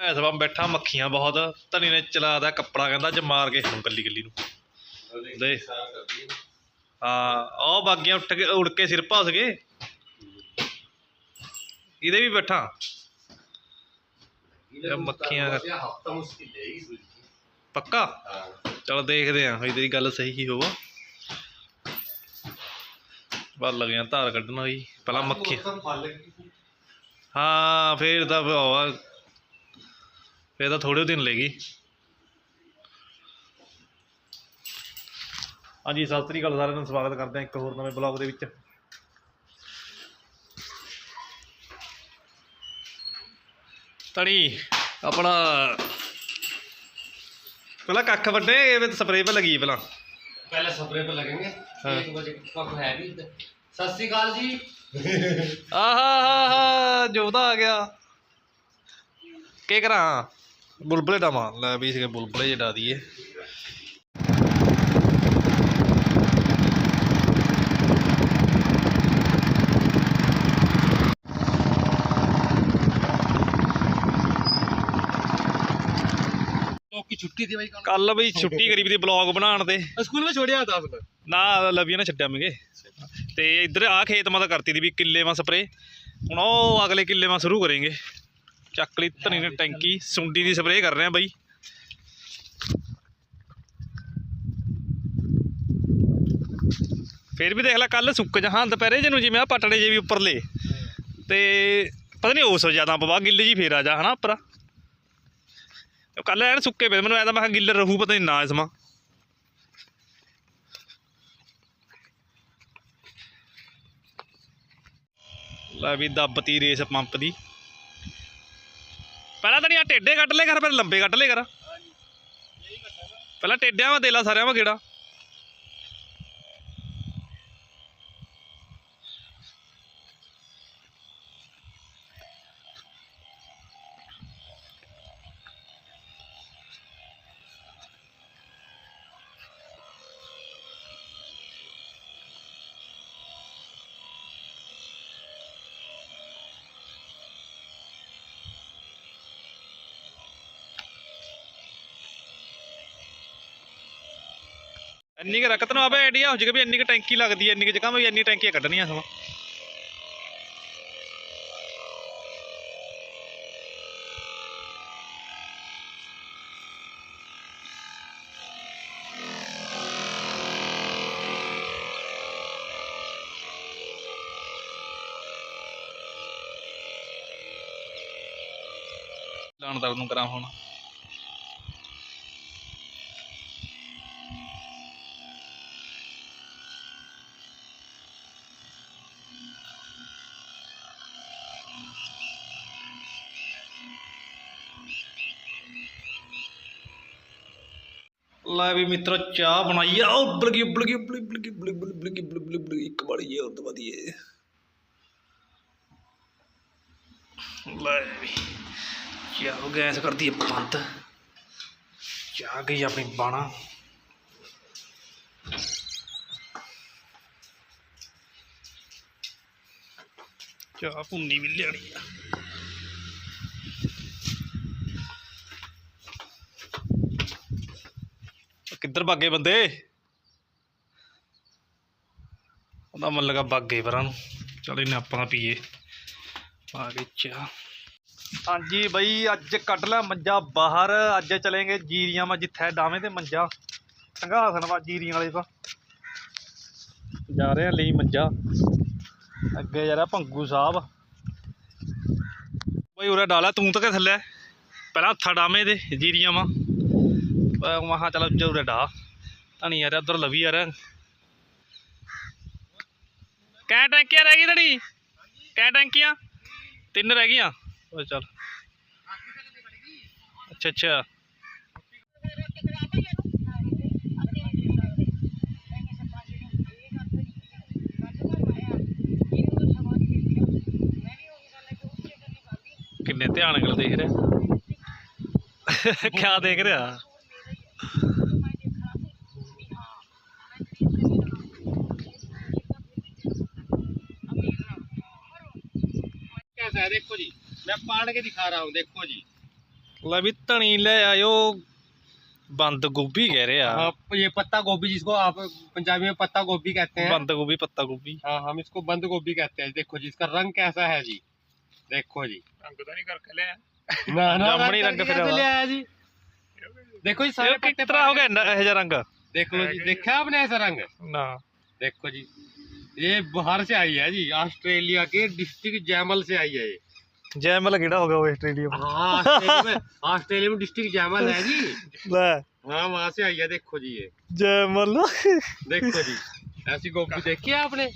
S ਵਾਂ ਬੈਠਾ ਮੱਖੀਆਂ ਬਹੁਤ ਧਨੀ ਨੇ ਚਲਾਦਾ ਕੱਪੜਾ ਕਹਿੰਦਾ ਅੱਜ ਮਾਰ ਕੇ ਹੁਣ ਕੱਲੀ ਕੱਲੀ ਨੂੰ। ਦੇ ਹਾਂ ਉਹ ਬਾਗੀਆਂ ਉੱਠ ਕੇ ਉੜ ਕੇ ਸਿਰ ਭਸ ਗਏ। ਇਹਦੇ ਵੀ ਬੈਠਾ। ਇਹ ਮੱਖੀਆਂ ਦਾ- ਹਫਤਾ ਮੁਸ਼ਕਿਲ ਹੈ ਪੱਕਾ? ਚਲੋ ਦੇਖਦੇ ਆਂ ਹੋਈ ਤੇਰੀ ਗੱਲ ਸਹੀ ਹੀ ਹੋਵਾ ਬਾਹਰ ਲੱਗਿਆ ਧਾਰ ਕੱਢਣ ਹੋਈ ਪਹਿਲਾਂ ਮੱਖੀ ਹਾਂ। ਫੇਰ ਤਾਂ ਹੋਵਾ ਫੇਰ ਤਾਂ ਥੋੜੇ ਦਿਨ ਲੈਗੀ ਹਾਂਜੀ ਸਤਿ ਸ੍ਰੀ ਅਕਾਲ ਸਾਰਿਆਂ ਨੂੰ ਸਵਾਗਤ ਕਰਦੇ ਹਾਂ ਇੱਕ ਹੋਰ ਨਵੇਂ ਬਲੌਗ ਦੇ ਵਿੱਚ ਤਣੀ ਆਪਣਾ ਪਹਿਲਾਂ ਕੱਖ ਵੱਡੇ ਇਹ ਸਪਰੇਅ ਪੇ ਲੱਗੀ ਪਹਿਲਾਂ पहले स्प्रे पे लगेंगे हाँ। एक बजे कब है भी सत श्री अकाल जी ਆਹਾ ਹਾ ਹਾ ਜੋਦਾ ਆ ਗਿਆ ਕੀ ਕਰਾਂ ਬੁਲਬਲੇ ਦਾ ਮਾਰ ਲੈ ਵੀ ਇਸਕੇ ਬੁਲਬਲੇ ਜਿਹੜਾ ਦੀਏ की छुट्टी थी भाई कल भाई छुट्टी करी थी ब्लॉग बनाने ते स्कूल में छोड़िया था फिर ना लविया ने छड्डा मिगे ते इधर आ खेत मा करती थी भी किले मा स्प्रे ਹੁਣ ਉਹ ਅਗਲੇ ਕਿੱਲੇ ਮਾ ਸ਼ੁਰੂ ਕਰਾਂਗੇ ਚੱਕ ਲਈ ਧਨੀ ਨੇ ਟੈਂਕੀ, ਸੁੰਡੀ ਦੀ ਸਪਰੇ ਕਰ ਰਹੇ ਆ ਬਾਈ। ਫਿਰ ਵੀ ਦੇਖ ਲੈ ਕੱਲ ਸੁੱਕ ਜਹਾਂ ਦੁਪਹਿਰੇ ਜਿਹਨੂੰ ਜਿਵੇਂ ਆ ਪਟੜੇ ਜੇ ਵੀ ਉੱਪਰ ਲੇ ਤੇ ਪਤਾ ਨਹੀਂ ਉਸ ਜ਼ਿਆਦਾ ਪਵਾ ਗਿੱਲੇ ਜੀ ਫੇਰ ਆ ਜਾ, ਹਨਾ ਉੱਪਰ। ਕੱਲ ਐਨ ਸੁੱਕੇ ਪਏ, ਮੈਨੂੰ ਐ ਤਾਂ ਮੈਂ ਕਿਹਾ ਗਿੱਲੇ ਰਹੂ, ਪਤਾ ਨਹੀਂ ਨਾ ਇਸ ਮਾ ਲੈ ਵੀ ਦੱਬਤੀ ਰੇਸ ਪੰਪ ਦੀ। ਪਹਿਲਾਂ ਤਾਂ ਨਹੀਂ ਆ ਟੇਡੇ ਕੱਢ ਲੈ ਕਰ, ਫਿਰ ਲੰਬੇ ਕੱਢ ਲੈ ਕਰ। ਪਹਿਲਾਂ ਟੇਡਿਆਂ ਵਾ ਦੇ ਲਾ ਸਾਰਿਆਂ ਵਾ ਗੇੜਾ। ਇੰਨੀ ਕੁ ਰਕਤ ਨੂੰ ਆਵੇ ਆਈਡੀਆ ਹੋ ਜਾਊਗਾ ਵੀ ਇੰਨੀ ਕੁ ਟੈਂਕੀ ਲੱਗਦੀ ਹੈ, ਇੰਨੀ ਕੁ ਜਗ੍ਹਾ, ਵੀ ਇੰਨੀ ਟੈਂਕੀਆਂ ਕੱਢਣੀਆਂ ਸਮਾਂ ਲਾਣ ਦਰ ਨੂੰ ਕਰਾਂ ਹੁਣ। ਲੈ ਵੀ ਮਿੱਤਰੋ, ਚਾਹ ਬਣਾਈ ਆ। ਉਹ ਬਲਗੀ ਬਲਗੀ ਬਲਗੀ ਬਲਗੀ ਬਲਗੀ ਬਲਗੀ ਇੱਕ ਵਾਰੀ ਇਹ ਹੋਰ ਵਧੀਏ। ਲੈ ਵੀ ਚਾਹ ਗੈਸ ਕਰਦੀ ਹੈ ਬੰਦ ਚਾਹ ਗਈ ਆਪਣੀ ਬਾਣਾ। ਚਾਹ ਪੁੰਨੀ ਵੀ ਲਿਆਣੀ ਆ। ਕਿੱਧਰ ਭਾਗੇ ਬੰਦੇ। ਉਹਦਾ ਮਨ ਲਗਾ ਭਾਗੇ ਪਰਾਂ ਨੂੰ। ਚਲ ਇਹਨੇ ਆਪਾਂ ਪੀਏ। ਆ ਗਈ ਚਾਹ ਹਾਂਜੀ ਬਈ, ਅੱਜ ਕੱਢ ਲੈ ਮੰਜਾ ਬਾਹਰ। ਅੱਜ ਚਲੇਂਗੇ ਜੀਰੀਆਂ ਮਾ ਜਿੱਥੇ ਡਾਵੇਂ ਤੇ ਮੰਜਾ। ਸੰਘਾਸਨ ਵਾ ਜੀਰੀਆਂ ਵਾਲੇ ਪਾ। ਜਾ ਰਹੇ ਆ ਲਈ ਮੰਜਾ। ਅੱਗੇ ਜਾ ਰਿਹਾ ਭੰਗੂ ਸਾਹਿਬ। ਬਈ ਉਰੇ ਡਾਲਾ ਤੂੰ ਤਾਂ ਕਿ ਥੱਲੇ। ਪਹਿਲਾਂ ਹੱਥਾ ਡਾਵੇਂ ਦੇ ਜੀਰੀਆਂ ਮਾ वहाँ चलो जरूर डा धनी यार उधर लवी यार कै टैंकियां रह गई धड़ी कै टैंकियां ਤਿੰਨ ਰਹਿ ਗਈਆਂ ਉਹ ਚਲ ਅੱਛਾ ਅੱਛਾ ਕਿੰਨੇ ਧਿਆਨ ਨਾਲ ਦੇਖ ਰਿਹਾ ਕੀ ਦੇਖ ਰਿਹਾ कैसा है देखो जी मैं पाड़ के दिखा रहा हूँ देखो जी ਲੈ ਵੀ ਧਣੀ ਲੈ ਆਇਓ ਬੰਦ ਗੋਭੀ ਕਹਿ ਰਹੇ ਆ हाँ ये पत्ता गोभी जिसको आप पंजाबी में पत्ता गोभी कहते हैं ਬੰਦ ਗੋਭੀ ਪੱਤਾ ਗੋਭੀ हाँ हम इसको बंद गोभी कहते हैं देखो जी इसका रंग कैसा है जी देखो जी ਰੰਗ ਤਾਂ ਨਹੀਂ ਕਰਕੇ ਲਿਆ ना ना जामुनी रंग रंग कैसे फिर ले आया जी देखो जी सारे ਇਹ पत्ते ਕਿਸ ਤਰ੍ਹਾਂ ਹੋ ਗਿਆ ਇੰਨਾ ਇਹੋ ਜਿਹਾ ਰੰਗ देख लो जी देखा आपने ऐसा रंग ਨਾ देखो जी ये बाहर से आई है जी ऑस्ट्रेलिया के डिस्ट्रिक्ट जैमल से आई है ये। जैमल किड़ा होगा वो हाँ, ऑस्ट्रेलिया में? ऑस्ट्रेलिया में डिस्ट्रिक्ट जैमल है जी। हाँ वहाँ से आई है देखो जी ये। जैमल। देखो जी ऐसी गोपी देखी है आपने?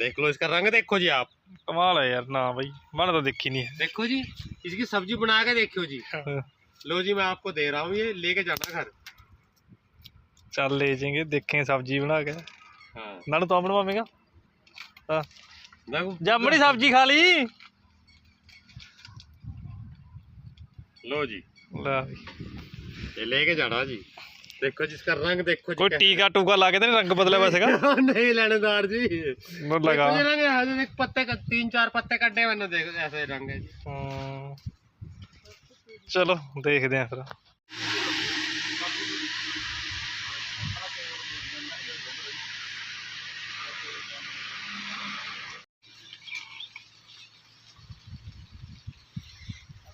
देख लो इसका रंग देखो जी आप। कमाल है यार ना भाई मैंने तो देखी नहीं है। देखो जी इसकी सब्ज़ी बना के देखो जी। हाँ। लो जी मैं आपको दे रहा हूँ ये लेके जाना घर। चल ले जाएँगे देखें सब्ज़ी बना के। हाँ। ना तो अमन मामेगा ਜੰਮੜੀ ਸਬਜ਼ੀ ਖਾ ਲਈ। ਲੋ ਜੀ। ਇਹ ਲੈ ਕੇ ਜਾਣਾ ਜੀ। ਦੇਖੋ ਜਿਸ ਦਾ ਰੰਗ ਦੇਖੋ ਕੋਈ ਟੀਕਾ ਟੂਕਾ ਲਾ ਕੇ ਤੇ ਰੰਗ ਬਦਲਿਆ ਹੋਇਆ ਸੀਗਾ ਨਹੀਂ ਲੈਣੇਦਾਰ ਜੀ। ਮੋਰ ਲਗਾ ਜੀ ਰੰਗ ਹਜੇ ਇੱਕ ਪੱਤੇ ਕਾ ਤਿੰਨ ਚਾਰ ਪੱਤੇ ਕੱਢੇ ਮੈਨੂੰ ਦੇਖ ਐਸੇ ਰੰਗ ਹੈ ਜੀ। ਚਲੋ ਦੇਖਦੇ ਆਂ ਫਿਰ।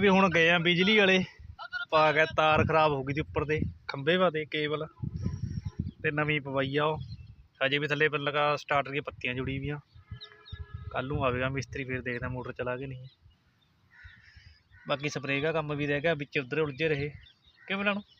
ਵੀ ਹੁਣ ਗਏ ਆ ਬਿਜਲੀ ਵਾਲੇ। ਪਾ ਗਿਆ ਤਾਰ ਖਰਾਬ ਹੋ ਗਈ ਸੀ ਉੱਪਰ ਦੇ ਖੰਭੇ ਵਾ ਦੇ ਕੇਬਲ। ਤੇ ਨਵੀਂ ਪਵਾਈ ਆ ਉਹ। ਹਜੇ ਵੀ ਥੱਲੇ ਪਰ ਲਗਾ ਸਟਾਰਟਰ ਦੀਆਂ ਪੱਤੀਆਂ ਜੁੜੀ ਵੀਆਂ। ਕੱਲ ਨੂੰ ਆਵੇਗਾ ਮਿਸਤਰੀ, ਫਿਰ ਦੇਖਦਾ ਮੋਟਰ ਚਲਾ ਕੇ ਨਹੀਂ। ਬਾਕੀ ਸਪਰੇਅ ਦਾ ਕੰਮ ਵੀ ਰਹਿ ਗਿਆ, ਵਿੱਚ ਉਧਰ ਉਲਝੇ ਰਹੇ। ਕਿਵੇਂ ਲਾਣੂ ਹੂੰ